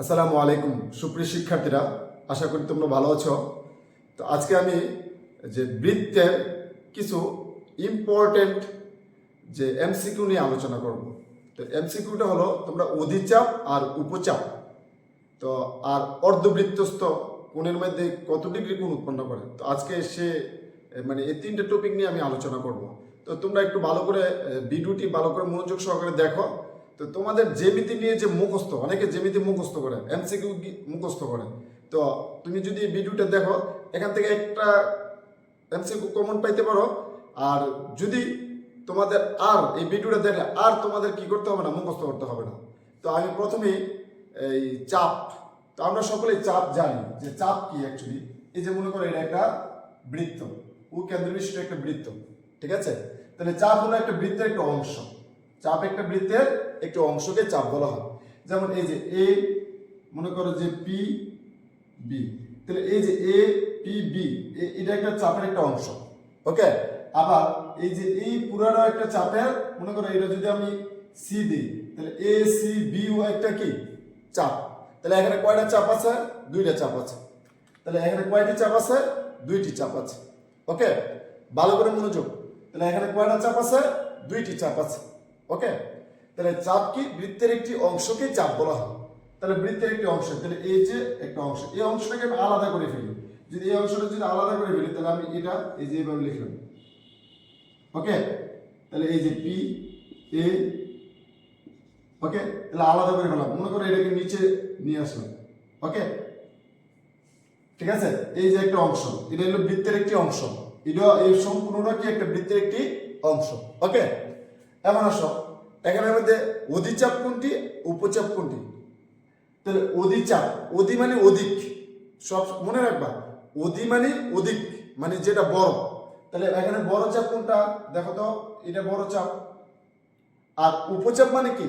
আসসালামু আলাইকুম, সুপ্রিয় শিক্ষার্থীরা, আশা করি তোমরা ভালো আছো। তো আজকে আমি যে বৃত্তের কিছু ইম্পর্টেন্ট যে এমসিকিউ নিয়ে আলোচনা করব। তো এমসিকিউটা হলো তোমরা অধিচাপ আর উপচাপ। তো আর অর্ধবৃত্তস্থ কোণের মধ্যে কত ডিগ্রি কোণ উৎপন্ন করে? তো আজকে সে মানে এই তিনটে টপিক নিয়ে আমি আলোচনা করব। তো তোমরা একটু ভালো করে ভিডিওটি ভালো করে মনোযোগ সহকারে দেখো। তো তোমাদের জেমিতি নিয়ে যে মুখস্থ, অনেকে জেমিতি মুখস্থ করে এমসিকিউ মুখস্থ করে তো তুমি যদি ভিডিওটা দেখো, এখান থেকে একটা এমসিকিউ কমন পাইতে পারো। আর যদি তোমাদের আর, এই ভিডিওটা দেখলে আর তোমাদের কি করতে হবে না, মুখস্থ করতে হবে না। তো আমি প্রথমেই এই চাপ, তো আমরা সকলেই চাপ জানি যে চাপ কি অ্যাকচুয়ালি এই যে মনে করো, এটা একটা বৃত্ত। ও কেন্দ্র বিশিষ্ট একটা বৃত্ত, ঠিক আছে? তাহলে চাপ হলো একটা বৃত্তের একটা অংশ। চাপ একটা বৃত্তের একটা অংশকে চাপ বলা হয়। যেমন এই যে এ মনে করো যে পি বি তাহলে এই যে এ পি বি এটা একটা চাপের একটা অংশ। ওকে আবার এই যে এই পুরানো একটা চাপের, মনে করো এটা যদি আমি সি দিই, তাহলে এ সি বি ও একটা কি? চাপ। তাহলে এখানে কয়টা চাপ আছে? দুইটা চাপ আছে। তাহলে এখানে কয়টি চাপ আছে? দুইটি চাপ আছে। ওকে ভালো করে মনোযোগ। তাহলে এখানে কয়টা চাপ আছে? দুইটি চাপ আছে। ওকে তাহলে চাপ কি বৃত্তের একটি অংশকে চাপ বলা হয়। তাহলে বৃত্তের একটি অংশ, তাহলে এই যে একটা অংশ, এই অংশটাকে আমি আলাদা করে ফেলি। যদি এই অংশটা যদি আলাদা করে ফেলি, তাহলে আমি এটা এই যে এইভাবে লিখলাম। ওকে? তাহলে এই যে পি এ ওকে? তাহলে আলাদা করে ফেলাম মনে করো এটাকে নিচে নিয়ে আসলাম। ওকে? ঠিক আছে? এই যে একটা অংশ, এটা হলো বৃত্তের একটি অংশ। এটা এই সম্পূর্ণটা কি? একটা বৃত্তের একটি অংশ। ওকে? এমন আসো। এখানে মধ্যে অধিচাপ কোনটি? উপচাপ কোনটি? তাহলে অধিচাপ, অধি মানে অধিক। সব মনে রাখবা, অধি মানে অধিক মানে যেটা বড়। তাহলে এখানে বড় চাপ কোনটা? দেখো তো, এটা বড় চাপ। আর উপচাপ মানে কি?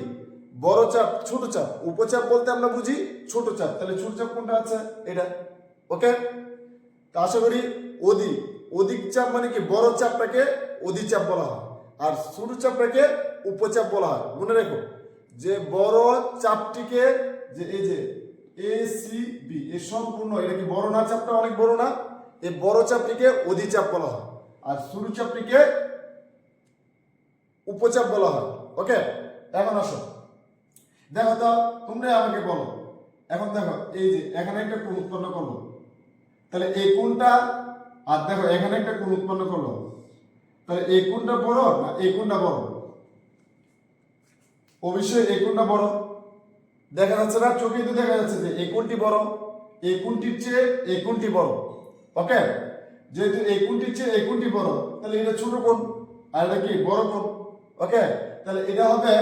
বড় চাপ, ছোট চাপ। উপচাপ বলতে আমরা বুঝি ছোট চাপ। তাহলে ছোট চাপ কোনটা আছে? এটা। ওকে? তা আশা করি অধিক অধিক চাপ মানে কি? বড় চাপটাকে অধিচাপ বলা হয়। আর ছোট চাপটাকে উপচাপ বলা হয়। মনে রেখো যে বড় চাপটিকে যে এই যে এ সি বি এ সম্পূর্ণ, এটা কি বড় না চাপটা অনেক বড় না? এই বড় চাপটিকে অধিচাপ বলা হয়। আর ছোট চাপটিকে উপচাপ বলা হয়। ওকে এখন আসো। দেখো তো তোমরা আমাকে বলো। এখন দেখো, এই যে এখানে একটা কোণ উৎপন্ন করল। তাহলে এই কোণটা, আর দেখো এখানে একটা কোণ উৎপন্ন করল। তাহলে এই কোণটা বড় না এই কোণটা বড়? অবশ্যই এই কোণটা বড়। দেখা যাচ্ছে না, চোখে তো দেখা যাচ্ছে যে এই কোণটি বড়, এই কোণটির চেয়ে এই কোণটি বড়। ওকে যেহেতু এই কোণটির চেয়ে এই কোণটি বড়, তাহলে এটা ছোট কোণ, আর এটা কি বড় কোণ? ওকে তাহলে এটা হবে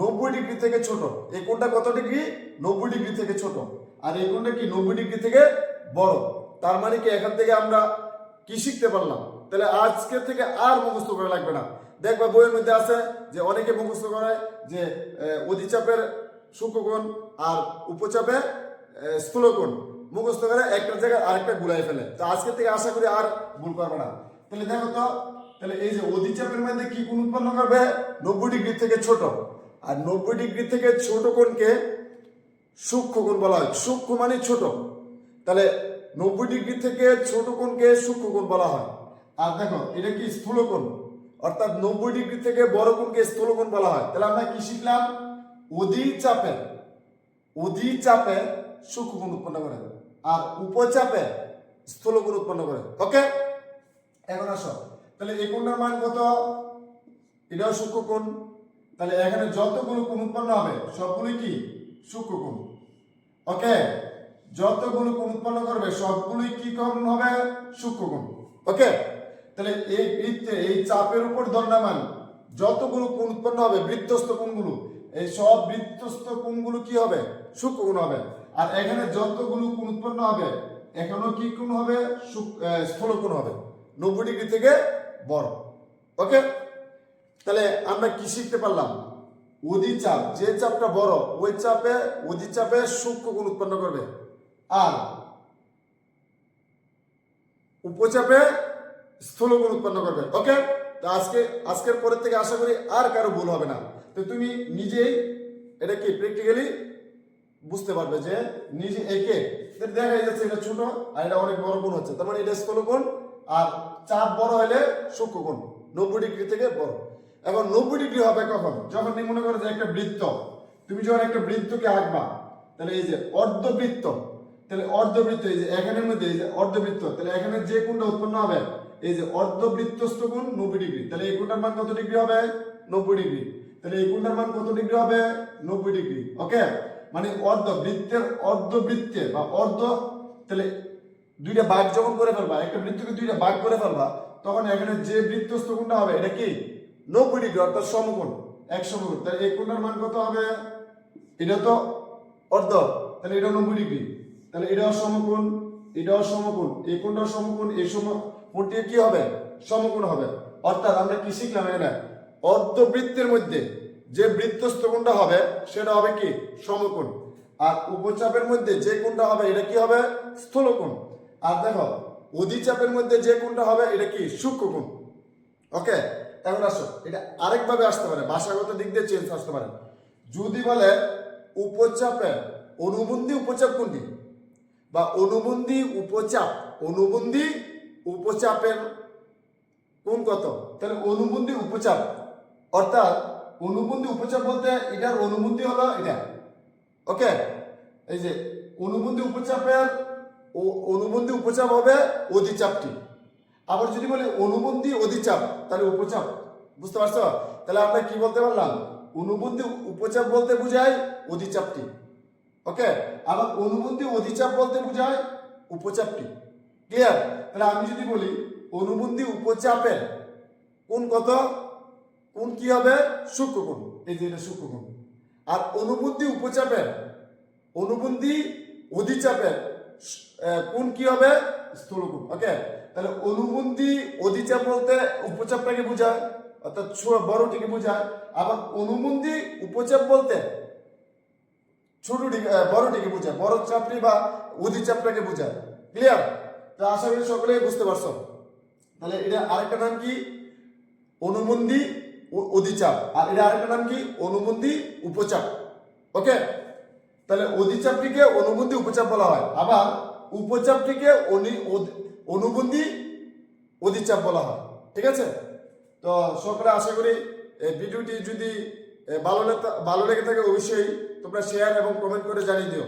নব্বই ডিগ্রি থেকে ছোট। এই কোণটা কত ডিগ্রি? নব্বই ডিগ্রি থেকে ছোট। আর এই কি নব্বই ডিগ্রি থেকে বড়? তার মানে কি এখান থেকে আমরা কি শিখতে পারলাম? তাহলে আজকে থেকে আর মুখস্থ করা লাগবে না। দেখবা বইয়ের মধ্যে আছে যে অনেকে মুখস্থ করে যে অধিচাপের সূক্ষ্মকোণ আর উপচাপে আহ, স্থূলকোণ। মুখস্থ করে একটা জায়গায় আরেকটা গুলাই ফেলে। তো আজকে থেকে আশা করি আর ভুল করবে না। তাহলে দেখো তো তাহলে এই যে অধিচাপের মধ্যে কি কোণ উৎপন্ন করবে? নব্বই ডিগ্রি থেকে ছোট। আর নব্বই ডিগ্রি থেকে ছোট কোণকে সূক্ষ্ম কোণ বলা হয়। সূক্ষ্ম মানে ছোট। তাহলে নব্বই ডিগ্রি থেকে ছোট কোণকে সূক্ষ্ম কোণ বলা হয়। আর দেখো, এটা কি স্থূলকোণ? অর্থাৎ নব্বই ডিগ্রি থেকে বড় কোণকে স্থূল কোণ বলা হয়। তাহলে আমরা কি শিখলাম? অধি চাপে অধি চাপে সূক্ষ্ম কোণ উৎপন্ন করে আর উপচাপে স্থূল কোণ উৎপন্ন করে। ওকে এখন আসো। তাহলে এই কোণটার মান কত? এটাও সূক্ষ্ম কোণ তাহলে এখানে যতগুলো কোণ উৎপন্ন হবে সবগুলো কি? সূক্ষ্ম কোণ ওকে যতগুলো কোণ উৎপন্ন করবে, সবগুলোই কি কোণ হবে? সূক্ষ্ম কোণ ওকে তাহলে এই বৃত্তে এই চাপের উপর দণ্ডামান যতগুলো কোণ উৎপন্ন হবে বৃত্তস্থ কোণগুলো এই সব বৃত্তস্থ কোণগুলো কি হবে? সূক্ষ্ম কোণ হবে। আর এখানে যতগুলো কোণ উৎপন্ন হবে এখানেও কি কোণ হবে? সূক- আহ, স্থূল কোণ হবে। নব্বই ডিগ্রি থেকে বড়। ওকে তাহলে আমরা কি শিখতে পারলাম? অধি চাপ যে চাপটা বড় ওই চাপে অধি চাপে সূক্ষ্ম কোণ উৎপন্ন করবে। আর উপচাপে স্থূল কোণ উৎপন্ন করবে। ওকে তো আজকে, আজকের পরের থেকে আশা করি আর কারও ভুল হবে না। তো তুমি নিজেই এটা কি প্র্যাকটিক্যালি বুঝতে পারবে যে নিজে একে দেখা যাচ্ছে এটা ছোট আর এটা অনেক বড় গুণ হচ্ছে। তার মানে এটা স্থল কোণ আর চাপ বড় হলে সূক্ষ্ম কোণ নব্বই ডিগ্রি থেকে বড়। এখন নব্বই ডিগ্রি হবে কখন? যখন তুমি মনে করো যে একটা বৃত্ত, তুমি যখন একটা বৃত্তকে আঁকবা, তাহলে এই যে অর্ধবৃত্ত, তাহলে অর্ধবৃত্ত, এই যে এখানের মধ্যে এই যে অর্ধবৃত্ত, তাহলে এখানে যে কোনটা উৎপন্ন হবে? এই যে অর্ধবৃত্তস্থ কোণ নব্বই ডিগ্রি, তাহলে এই কোণটার মান কত ডিগ্রি হবে? নব্বই ডিগ্রি। তাহলে এই কোণটার মান কত ডিগ্রি হবে? নব্বই ডিগ্রি ওকে মানে অর্ধ বৃত্তের অর্ধবৃত্তে বা অর্ধ, তাহলে দুইটা ভাগ যখন করে ফেলবা, একটা বৃত্তকে দুইটা ভাগ করে ফেলবা, তখন এখানে যে বৃত্তস্থ কোণটা হবে, এটা কি? নব্বই ডিগ্রি, অর্থাৎ সমকোণ, এক সমকোণ। তাহলে এই কোণটার মান কত হবে? এটা তো অর্ধ, তাহলে এটা নব্বই ডিগ্রি। তাহলে এটাও সমকোণ এটাও সমকোণ, এই কোণটাও সমকোণ, এই সম কোণটি কি হবে? সমকোণ হবে। অর্থাৎ আমরা কি শিখলাম এখানে? অর্ধবৃত্তের মধ্যে যে বৃত্তস্থ কোণটা হবে, সেটা হবে কি? সমকোণ। আর উপচাপের মধ্যে যে কোণটা হবে, এটা কি হবে? স্থূলকোণ। আর দেখো, অধিচাপের মধ্যে যে কোণটা হবে, এটা কি? সূক্ষ্মকোণ। ওকে? এখন আসো। এটা আরেকভাবে আসতে পারে। ভাষাগত দিক দিয়ে চেঞ্জ আসতে পারে। যদি বলে উপচাপের অনুবন্ধী উপচাপ কোনটি? বা অনুবন্ধী উপচাপ, অনুবন্ধী উপচাপের কোন কত? তাহলে অনুবন্ধী উপচাপ। অর্থাৎ অনুবন্ধী উপচাপ বলতে এটার অনুবন্ধী হলো এটা। ওকে এই যে অনুবন্ধী উপচাপের অনুবন্ধী উপচাপ হবে অধিচাপটি। আবার যদি বলি অনুবন্ধী অধিচাপ, তাহলে উপচাপ, বুঝতে পারছ? তাহলে আমরা কি বলতে পারলাম? অনুবন্ধী উপচাপ বলতে বোঝায় অধিচাপটি। ওকে আবার অনুবন্ধী অধিচাপ বলতে বোঝায় উপচাপটি। ক্লিয়ার তাহলে আমি যদি বলি অনুবন্ধী উপচাপের কোন কত? কোন কি হবে? সূক্ষ্মকোণ। এই যে এটা সূক্ষ্মকোণ। আর অনুবন্ধী উপচাপের অনুবন্ধী অধিচাপের কোন কি হবে? স্থূলকোণ। ওকে তাহলে অনুবন্ধী অধিচাপ বলতে উপচাপটাকে বোঝায় অর্থাৎ বড়টিকে বোঝায়। আবার অনুবন্ধী উপচাপ বলতে ছোটটিকে আহ, বড়টিকে বোঝায়। বড় চাপটি বা অধিচাপটাকে বোঝায়। ক্লিয়ার তো আশা করি সকলেই বুঝতে পারছ। তাহলে এটা আরেকটা নাম কি? অনুবন্ধী অধিচাপ। আর এটা আরেকটা নাম কি? অনুবন্ধী উপচাপ। ওকে? তাহলে অধিচাপটিকে অনুবন্ধী উপচাপ বলা হয়। আবার উপচাপটিকে অনুবন্ধী অধিচাপ বলা হয়। ঠিক আছে? তো সকলে আশা করি ভিডিওটি যদি ভালো ভালো লেগে থাকে অবশ্যই তোমরা শেয়ার এবং কমেন্ট করে জানিয়ে দিও।